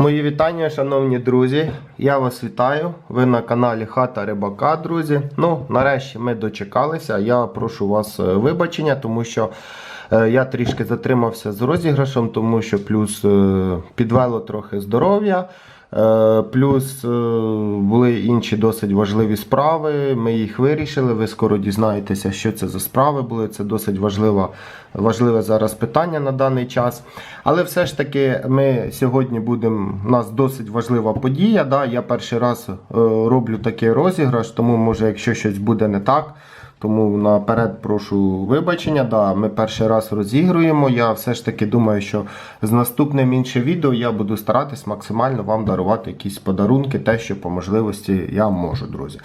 Мої вітання, шановні друзі. Я вас вітаю. Ви на каналі Хата Рибака, друзі. Ну, нарешті ми дочекалися. Я прошу вас е, вибачення, тому що е, я трішки затримався з розіграшем, тому що плюс е, підвело трохи здоров'я. Е, Плюс е, були інші досить важливі справи. Ми їх вирішили. Ви скоро дізнаєтеся, що це за справи були. Це досить важлива, важливе зараз питання на даний час. Але все ж таки, ми сьогодні будемо. У нас досить важлива подія. Да? Я перший раз е, роблю такий розіграш, тому може, якщо щось буде не так. Тому наперед прошу вибачення. Да, ми перший раз розігруємо. Я все ж таки думаю, що з наступним іншим відео я буду старатись максимально вам дарувати якісь подарунки, те, що по можливості я можу, друзі.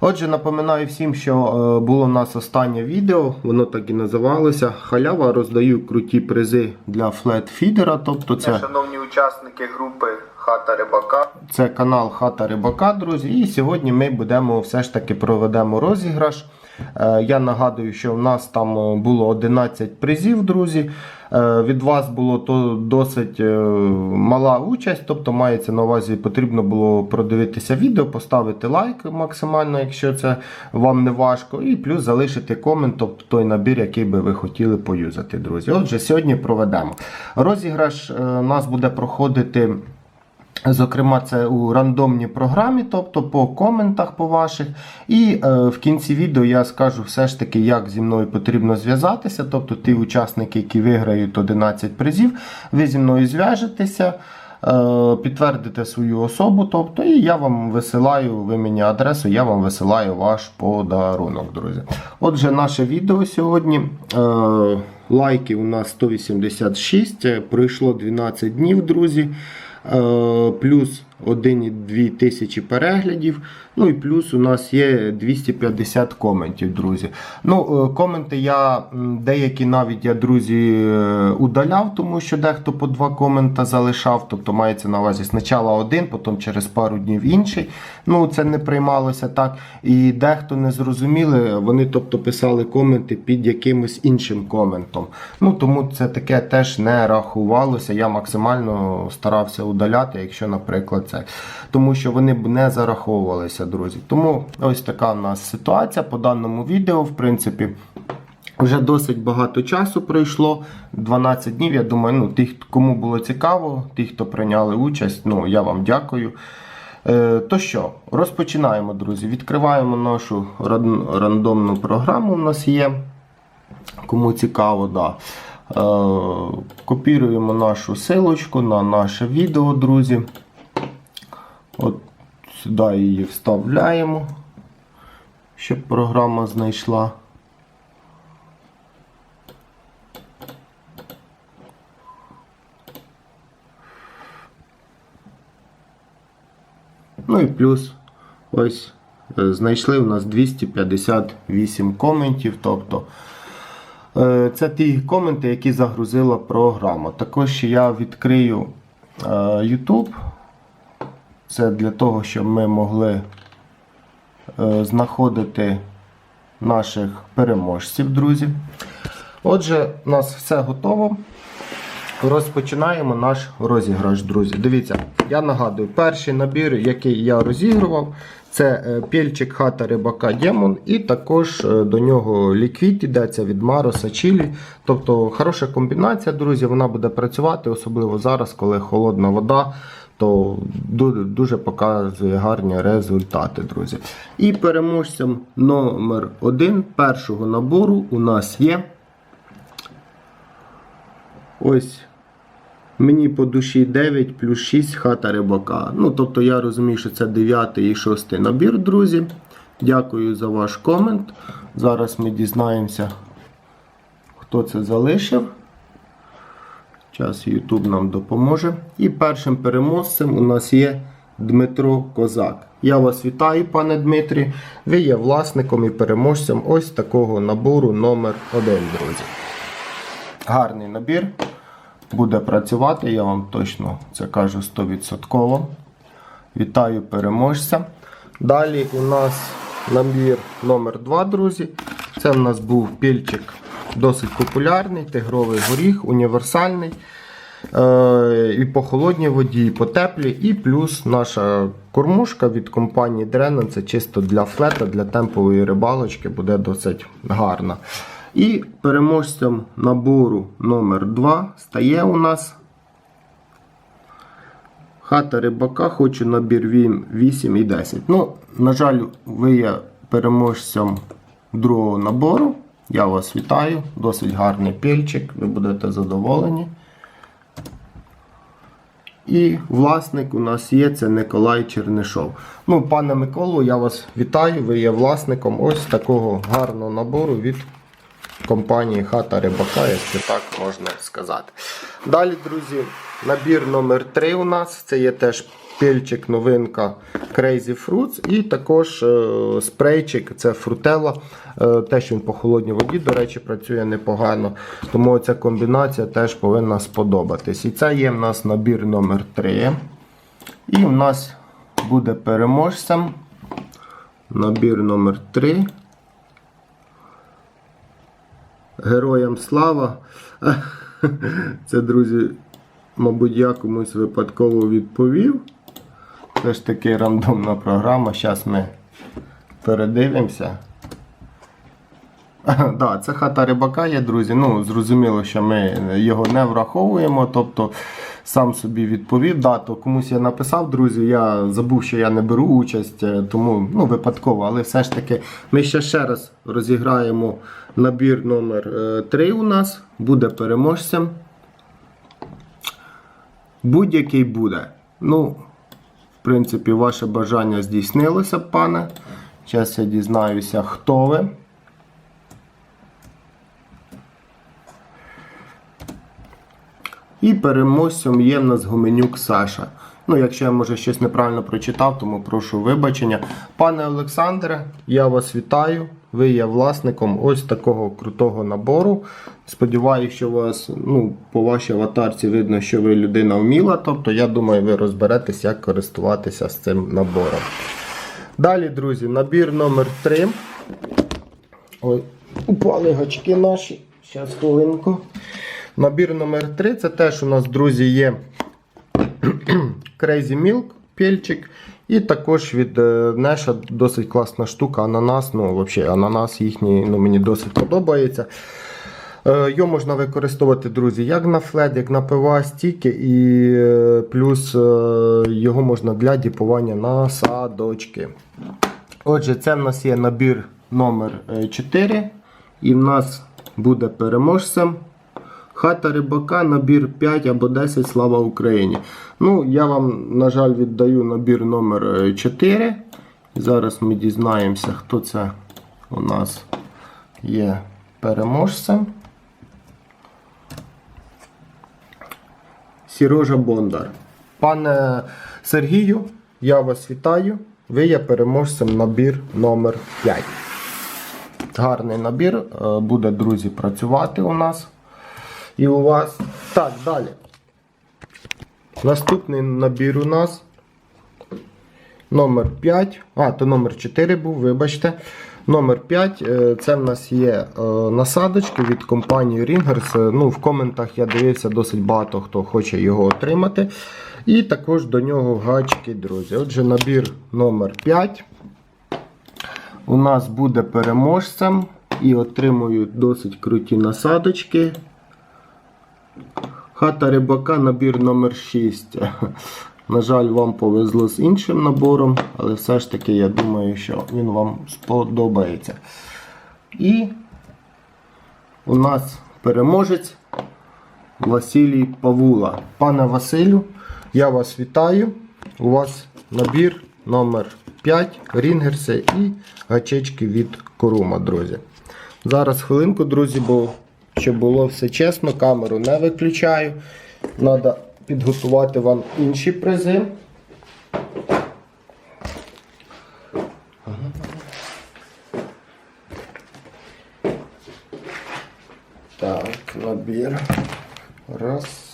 Отже, напоминаю всім, що е, було у нас останнє відео, воно так і називалося. Халява роздаю круті призи для флетфідера. Тобто це шановні учасники групи Хата Рибака. Це канал Хата Рибака, друзі. І сьогодні ми будемо все ж таки проведемо розіграш. Е, Я нагадую, що в нас там е, було 11 призів, друзі. Е, Від вас було то досить мала участь, тобто мається на увазі, потрібно було продивитися відео, поставити лайк максимально, якщо це вам не важко, і плюс залишити комент, тобто той набір, який би ви хотіли поюзати, друзі. Отже, сьогодні проведемо. Розіграш у нас буде проходити. Зокрема, це у рандомній програмі, тобто по коментах по ваших. І е, в кінці відео я скажу все ж таки, як зі мною потрібно зв'язатися. Тобто ті учасники, які виграють 11 призів, ви зі мною зв'яжетеся, е, підтвердите свою особу. Тобто, І я вам висилаю, ви мені адресу, я вам висилаю ваш подарунок, друзі. Отже, наше відео сьогодні. Е, лайків у нас 186, е, пройшло 12 днів, друзі. Е, плюс 1,2 тисячі переглядів. Ну і плюс у нас є 250 коментів, друзі. Ну, е, Коменти я деякі навіть я, друзі, е, удаляв, тому що дехто по два комента залишав. Тобто мається на увазі спочатку один, потім через пару днів інший. Ну, Це не приймалося так. І дехто не зрозуміли, вони тобто писали коменти під якимось іншим коментом. Ну, Тому це таке теж не рахувалося. Я максимально старався удаляти, якщо, наприклад, це. Тому що вони б не зараховувалися, друзі. Тому ось така в нас ситуація по даному відео, в принципі. Вже досить багато часу пройшло, 12 днів. Я думаю, ну, тих, кому було цікаво, ті, хто прийняли участь, ну, я вам дякую. Е, то що, розпочинаємо, друзі. Відкриваємо нашу рандомну програму. У нас є. Кому цікаво, да. Е, копіруємо нашу силочку на наше відео, друзі. От сюди її вставляємо, щоб програма знайшла. Ну і плюс ось е, знайшли у нас 258 коментів. Тобто е, це ті коменти, які загрузила програма. Також я відкрию е, YouTube. Це для того, щоб ми могли е, знаходити наших переможців, друзі. Отже, у нас все готово. Розпочинаємо наш розіграш, друзі. Дивіться, я нагадую, перший набір, який я розігрував, це е, пільчик хата рибака Демон, і також е, до нього ліквід йдеться від Мароса Чілі. Тобто хороша комбінація, друзі, вона буде працювати, особливо зараз, коли холодна вода. То дуже показує гарні результати, друзі. І переможцем номер один першого набору у нас є ось Мені по душі 9 плюс 6 хата рибака. Ну, тобто я розумію, що це 9 і 6 набір, друзі. Дякую за ваш комент. Зараз ми дізнаємося, хто це залишив. Час YouTube нам допоможе. І першим переможцем у нас є Дмитро Козак. Я вас вітаю, пане Дмитрі. Ви є власником і переможцем ось такого набору номер 1 друзі. Гарний набір буде працювати, я вам точно це кажу 100%. Вітаю переможця. Далі у нас набір номер 2 друзі. Це в нас був пільчик досить популярний, тигровий горіх, універсальний. Е, і по холодній воді, і по теплій, і плюс наша кормушка від компанії Дренен. Це чисто для флета, для темпової рибалочки буде досить гарна. І переможцем набору номер 2 стає у нас хата рибака. Хочу набір 8 і 10. Ну, на жаль, ви є переможцем другого набору. Я вас вітаю. Досить гарний пільчик, ви будете задоволені. І власник у нас є, це Николай Чернишов. Ну, пане Миколу, я вас вітаю. Ви є власником ось такого гарного набору від компанії Хата Рибака, якщо так можна сказати. Далі, друзі, набір номер 3 у нас. Це є теж пільчик, новинка Crazy Fruits. І також е, спрейчик, це фрутела. Е, теж він по холодній воді, до речі, працює непогано. Тому ця комбінація теж повинна сподобатись. І це є в нас набір номер 3 І в нас буде переможцем. Набір номер 3 Героям слава. Це, друзі, мабуть, я комусь випадково відповів. Це ж таки рандомна програма. Зараз ми передивимося. Да, це хата рибака є, друзі. Ну, зрозуміло, що ми його не враховуємо. Тобто сам собі відповів. Да, то комусь я написав, друзі. Я забув, що я не беру участь, е, тому ну, випадково. Але все ж таки ми ще ще раз розіграємо набір номер 3 у нас. Буде переможцем. Будь-який буде. Ну, в принципі, ваше бажання здійснилося, пане. Зараз я дізнаюся, хто ви. І переможцем є в нас Гуменюк Саша. Ну, якщо я може щось неправильно прочитав, тому прошу вибачення. Пане Олександре, я вас вітаю. Ви є власником ось такого крутого набору. Сподіваюся, що вас ну, по вашій аватарці видно, що ви людина вміла. Тобто, я думаю, ви розберетесь, як користуватися з цим набором. Далі, друзі, набір номер 3. Ой, упали гачки наші. Зараз хвилинку. Набір номер 3 це теж у нас, друзі, є Crazy Milk, пельчик. І також від е, Неша досить класна штука, ананас. Ну, взагалі, ананас їхній ну, мені досить подобається. Е, Його можна використовувати, друзі, як на флет, як на пива, стіки, і е, плюс його можна для діпування на садочки. Отже, це в нас є набір номер 4 і в нас буде переможцем. Хата рибака, набір 5 або 10, слава Україні. Ну, я вам, на жаль, віддаю набір номер 4. Зараз ми дізнаємося, хто це у нас є переможцем. Сірожа Бондар. Пане Сергію, я вас вітаю. Ви є переможцем набір номер 5. Гарний набір. е, Буде, друзі, працювати у нас. І у вас. Так, далі. Наступний набір у нас. Номер 5. А, то номер 4 був, вибачте. Номер 5 е, це в нас є е, насадочки від компанії Ringers. Е, Ну, В коментах я дивився, досить багато хто хоче його отримати. І також до нього гачки, друзі. Отже, набір номер 5 у нас буде переможцем і отримують досить круті насадочки. Хата рибака набір номер 6 На жаль, вам повезло з іншим набором, але все ж таки я думаю, що він вам сподобається. І у нас переможець Василій Павула. Пане Василю, я вас вітаю. У вас набір номер 5 рінгерси і гачечки від Корума, друзі. Зараз хвилинку, друзі, бо щоб було все чесно, камеру не виключаю. Треба підготувати вам інші призи. Так, набір. Раз.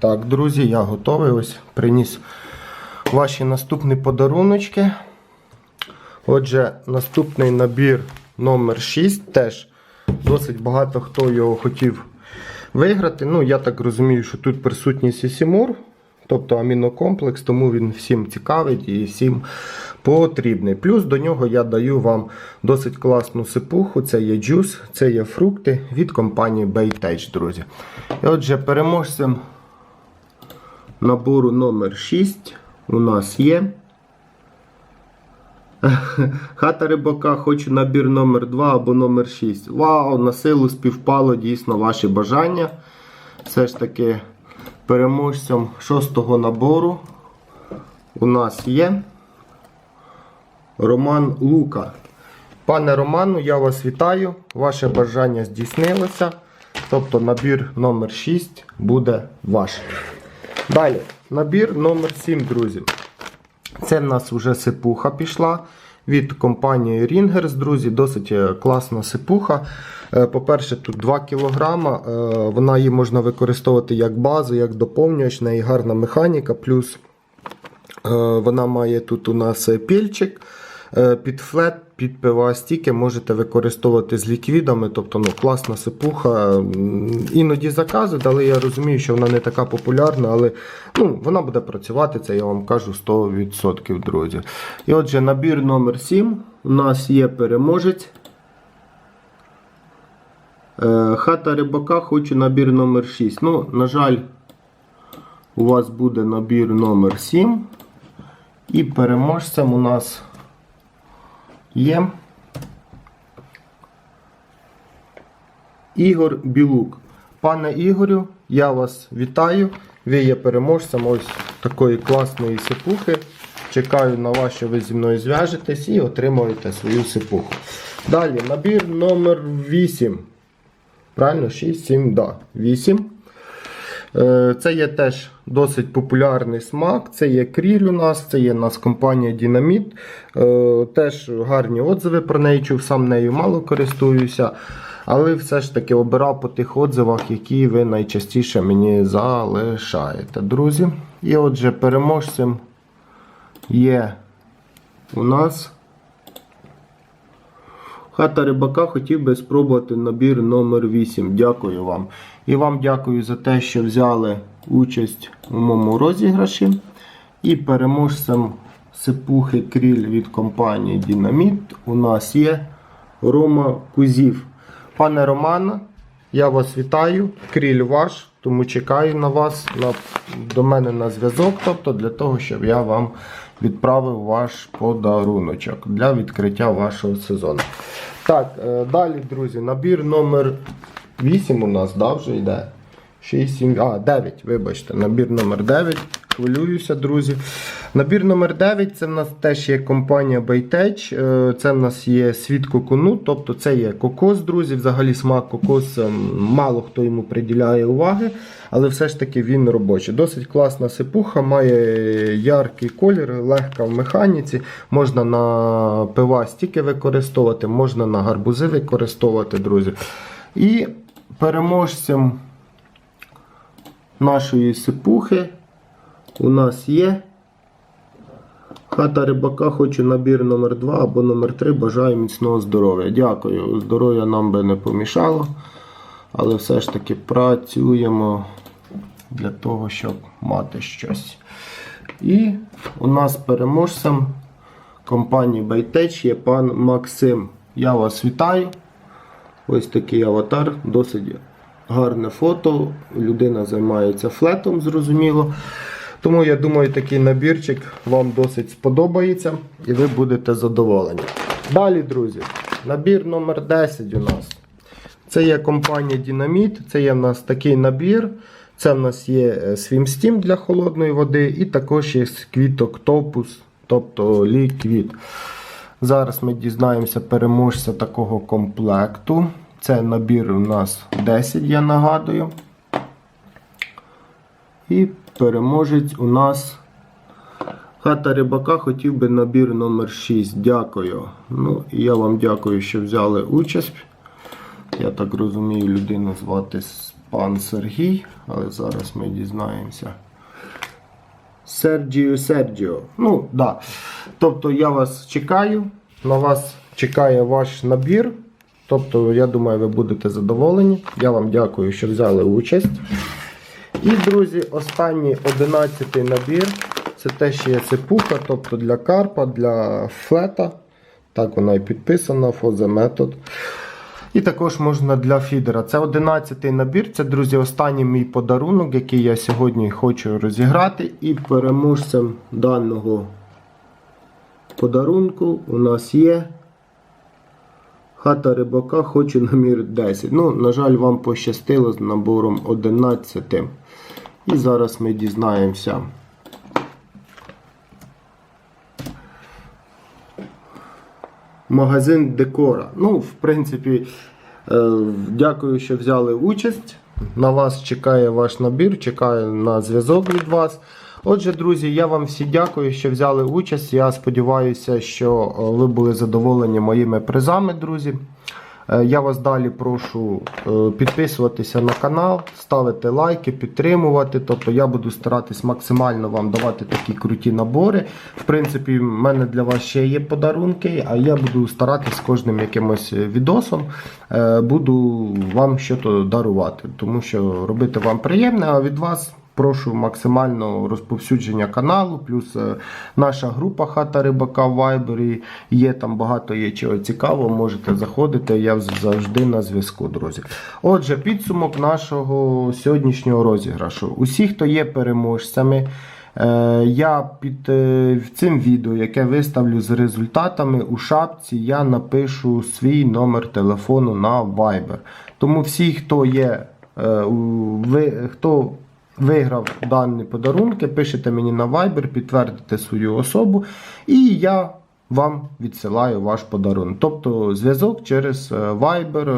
Так, друзі, я готовий. Ось приніс ваші наступні подаруночки. Отже, наступний набір номер 6 теж досить багато хто його хотів виграти. Ну, я так розумію, що тут присутній Сісімур, тобто амінокомплекс, тому він всім цікавить і всім потрібний. Плюс до нього я даю вам досить класну сипуху. Це є джус, це є фрукти від компанії Baytech, друзі. І отже, переможцем набору номер 6 у нас є. Хата рибака, хочу набір номер 2 або номер 6. Вау, на силу співпало дійсно ваші бажання. Все ж таки, переможцем шостого набору у нас є Роман Лука. Пане Роману, я вас вітаю. Ваше бажання здійснилося. Тобто набір номер 6 буде ваш. Далі, набір номер 7, друзі. Це в нас вже сипуха пішла від компанії Ringers, друзі. Досить е, класна сипуха. Е, По-перше, тут 2 кг. Вона її можна використовувати як базу, як доповнювач, неї гарна механіка. Плюс е, вона має тут у нас е, пільчик. е, Під флет, під ПВА стіки можете використовувати з ліквідами, тобто ну, класна сипуха. Іноді заказують, але я розумію, що вона не така популярна, але ну, вона буде працювати, це я вам кажу 100%, друзі. І отже, набір номер 7 у нас є переможець. Е, Хата рибака, хочу набір номер 6. Ну, на жаль, у вас буде набір номер 7. І переможцем у нас є Ігор Білук. Пане Ігорю, я вас вітаю. Ви є переможцем ось такої класної сипухи. Чекаю на вас, що ви зі мною зв'яжетесь і отримуєте свою сипуху. Далі набір номер 8. Правильно? 6, 7, да. 8. Е, Це є теж досить популярний смак. Це є кріль у нас, це є у нас компанія Dynamit. Е, Теж гарні отзиви про неї чув, сам нею мало користуюся. Але все ж таки обирав по тих отзивах, які ви найчастіше мені залишаєте, друзі. І отже, переможцем є у нас. Хата рибака хотів би спробувати набір номер 8. Дякую вам. І вам дякую за те, що взяли участь у моєму розіграші. І переможцем сипухи кріль від компанії Дінаміт у нас є Рома Кузів. Пане Романе, я вас вітаю. Кріль ваш, тому чекаю на вас на, до мене на зв'язок, тобто для того, щоб я вам відправив ваш подаруночок для відкриття вашого сезону. Так, е, далі, друзі, набір номер 8 у нас да, вже йде. 6, 7, а, 9, вибачте, набір номер 9. Хвилююся, друзі. Набір номер 9 це в нас теж є компанія Baytech. Е, Це в нас є світ кокону, тобто це є кокос, друзі. Взагалі смак кокос мало хто йому приділяє уваги, але все ж таки він робочий. Досить класна сипуха, має яркий колір, легка в механіці. Можна на пива стіки використовувати, можна на гарбузи використовувати, друзі. І переможцем нашої сипухи у нас є. Хата рибака, хочу набір номер 2 або номер 3 Бажаю міцного здоров'я. Дякую. Здоров'я нам би не помішало. Але все ж таки працюємо для того, щоб мати щось. І у нас переможцем компанії Baytech є пан Максим. Я вас вітаю. Ось такий аватар, досить гарне фото. Людина займається флетом, зрозуміло. Тому я думаю, такий набірчик вам досить сподобається і ви будете задоволені. Далі, друзі, набір номер 10 у нас. Це є компанія Dynamit, це є в нас такий набір. Це в нас є е, Swim Steam для холодної води, і також є квіток Топус, тобто ліквід. Зараз ми дізнаємося переможця такого комплекту. Це набір у нас 10, я нагадую. І переможець у нас хата рибака хотів би набір номер 6. Дякую. Ну, я вам дякую, що взяли участь. Я так розумію, людину звати пан Сергій, але зараз ми дізнаємося. Серджіо Серджіо. Ну, да. Тобто я вас чекаю. На вас чекає ваш набір. Тобто, я думаю, ви будете задоволені. Я вам дякую, що взяли участь. І, друзі, останній 11 набір. Це те, що є сипуха, тобто для карпа, для флета. Так вона і підписана, фозе метод. І також можна для фідера. Це 11 набір. Це, друзі, останній мій подарунок, який я сьогодні хочу розіграти. І переможцем даного подарунку у нас є хата рибака, хочу намір 10. Ну, на жаль, вам пощастило з набором 11. І зараз ми дізнаємося. Магазин декора. Ну, в принципі, е, дякую, що взяли участь. На вас чекає ваш набір, чекаю на зв'язок від вас. Отже, друзі, я вам всі дякую, що взяли участь. Я сподіваюся, що е, ви були задоволені моїми призами, друзі. Е, Я вас далі прошу е, підписуватися на канал, ставити лайки, підтримувати. Тобто я буду старатись максимально вам давати такі круті набори. В принципі, в мене для вас ще є подарунки, а я буду старатись з кожним якимось відосом буду вам щось дарувати, тому що робити вам приємне, а від вас. Прошу максимального розповсюдження каналу, плюс е, наша група Хата Рибака в Вайбері. Є там багато є чого цікавого, можете заходити. Я завжди на зв'язку, друзі. Отже, підсумок нашого сьогоднішнього розіграшу. Усі, хто є переможцями, е, я під е, цим відео, яке виставлю з результатами, у шапці я напишу свій номер телефону на Viber. Тому всі, хто є, ви, хто виграв дані подарунки, пишете мені на Viber, підтвердите свою особу, і я вам відсилаю ваш подарунок. Тобто зв'язок через е, Viber,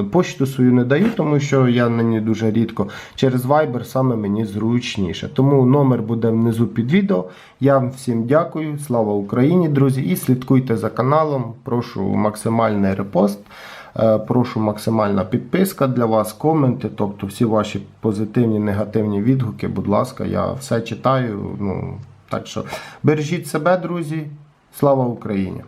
е, почту свою не даю, тому що я на ній дуже рідко. Через Viber саме мені зручніше. Тому номер буде внизу під відео. Я вам всім дякую. Слава Україні, друзі! І слідкуйте за каналом. Прошу максимальний репост. Е, Прошу максимальна підписка для вас, коменти, тобто всі ваші позитивні, негативні відгуки, будь ласка, я все читаю. Ну, так що бережіть себе, друзі. Слава Україні!